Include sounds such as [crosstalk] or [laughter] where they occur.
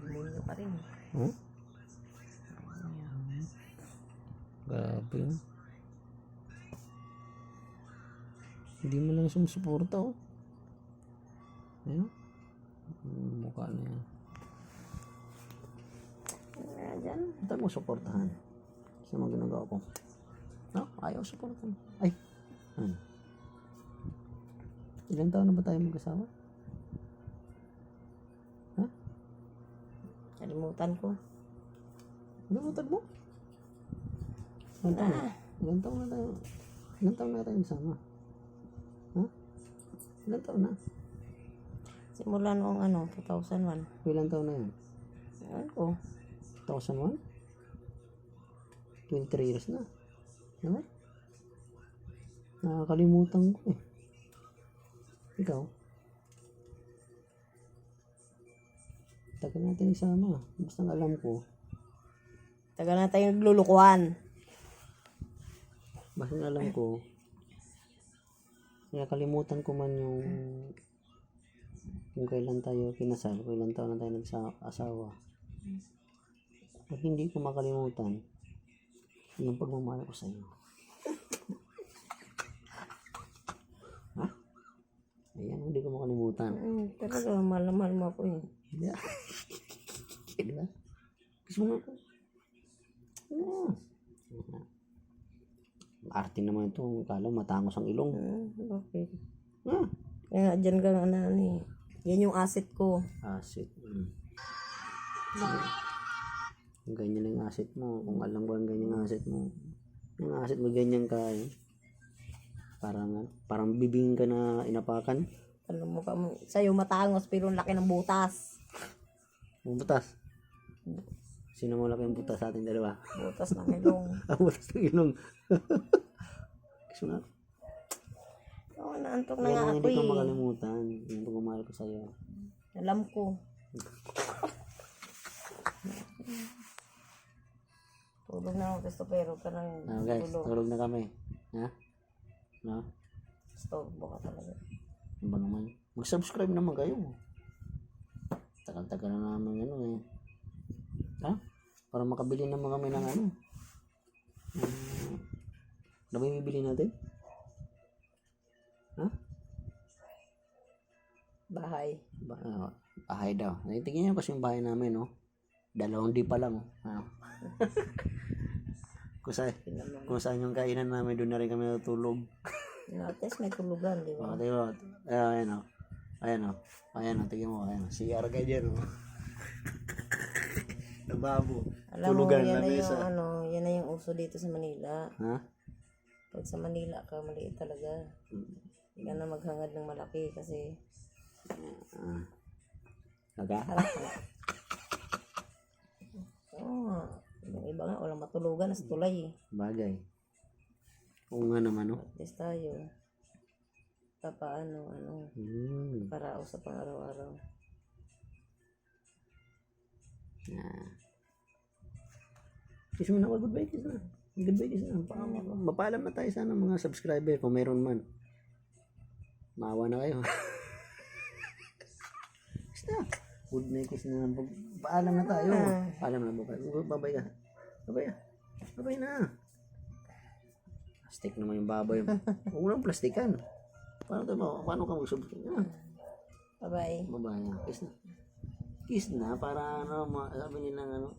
demonyo pa rin. Huh? Grabe yun. Hindi mo lang sumusuporta oh. Ayun. Yung Mukha na yan. Kaya dyan. Mo suportahan? Sa mga ginagawa ko. No, ayaw suportahan. Ay. Ano? Ilan taon na ba tayo magkasama? Kalimutan ko. Nalimutan mo? Ilan taon na? Ilan taon na tayo? Ilan taon na tayo nagsama? Ha? Ilan taon na? Simula noong ano, 2001. Ilan taon na yun? Ano ko? 2001? 23 years na. Diba? Nakakalimutan ko eh. Ikaw? Tagal natin isama. Basta alam ko, Tagal na tayo naglulukuhan. basta alam ko, nakakalimutan ko man yung kung kailan tayo kinasal, kailan taon na tayo nagsasawa. At hindi ko makalimutan yung pagmamahal ko sa iyo. ha? Ayan, hindi ko makalimutan. Mm, talaga, mahal na mahal mo ako eh. Hindi. Di ba? Gusto mo ako. Ano? Arte naman ito. Kala matangos ang ilong. Mm, okay. Ah. Kaya dyan ka ano, ano eh. Yan yung asset ko. Asset. Mm. Kung ganyan ang asset mo, kung alam ko ang ganyan ang asset mo, yung asset mo ganyan ka eh. Parang, parang bibing ka na inapakan. Alam mo ka mo, sa'yo matangos pero ang laki ng butas. Butas. Sino mo laki ang butas sa ating dalawa? Butas ng ilong. Ang [laughs] butas ng ilong. [laughs] Gusto na. Oo, naantok na nga ako hindi ko eh. makalimutan. Yung pagmamahal ko sa'yo. Alam ko. [laughs] Tulog na ako, gusto pero ka nang Ah, guys, tulog. tulog na kami. Ha? No? Storbo ka talaga. Ano ba naman? Mag-subscribe naman kayo. Tagal-tagal na namin ano eh. Ha? Para makabili naman kami ng ano. Um, ano ba yung bibili natin? Ha? Bahay. Ba ah, bahay daw. Naitingin niyo kasi yung bahay namin, no? Dalawang di pa lang, oh. Ano? [laughs] kung, sa, kung saan yung kainan namin, doon na rin kami natulog. Nates may tulugan, di ba? Mga tayo, ayan, ayan, oh. Ayan, oh. Ayan, oh. Tingin mo, ayan. CR kayo dyan, oh. [laughs] Nababo. Alam mo, Tulugan yan na na yung ano, yan na yung uso dito sa Manila. Ha? Pag sa Manila ka, maliit talaga. Hindi ka na maghangad ng malaki kasi Ah. Naga? Oo nga. Yung iba nga, walang matulugan, nasa tulay eh. Bagay. Oo nga naman, oh. At least tayo. Papaano, ano, Hmm. para sa pang-araw-araw. Ah. Kiss mo na ako. Goodbye, kiss na. Goodbye, kiss na. Pa, mapaalam na tayo sana mga subscriber kung meron man. Maawa na kayo. [laughs] kiss na. Good night, kiss na. Pa- Paalam na tayo. Paalam na. Babay, babay ka. Babay ka. Babay na. Plastic naman yung baboy. [laughs] Huwag mo lang plastikan. Paano, tayo, paano ka mag-subscribe? Ah. Bye-bye. Babae na. Kiss na. Kiss na para ano, sabi nila ano,